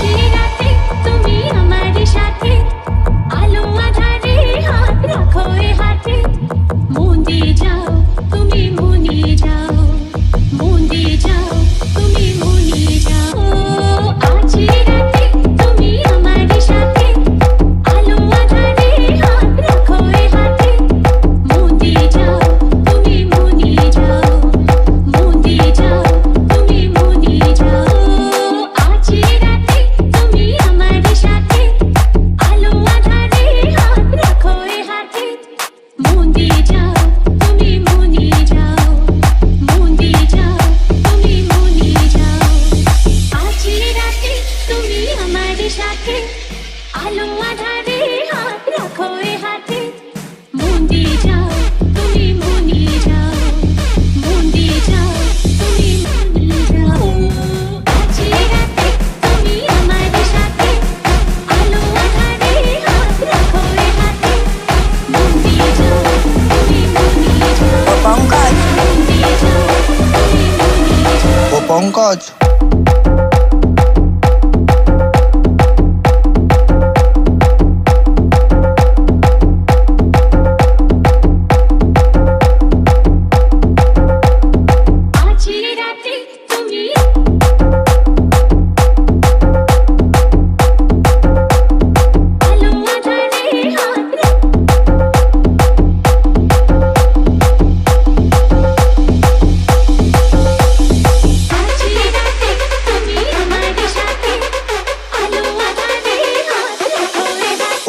She সাথে আলো আধারে হাত রাখো এ হাতে। মন্দি যাও তুমি মনি যাও মন্দি যাও তুমি মনি যাও। পঙ্কজ।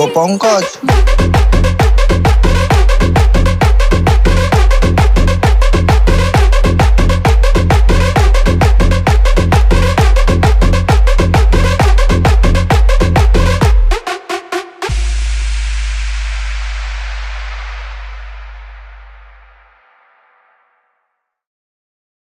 Vou pra.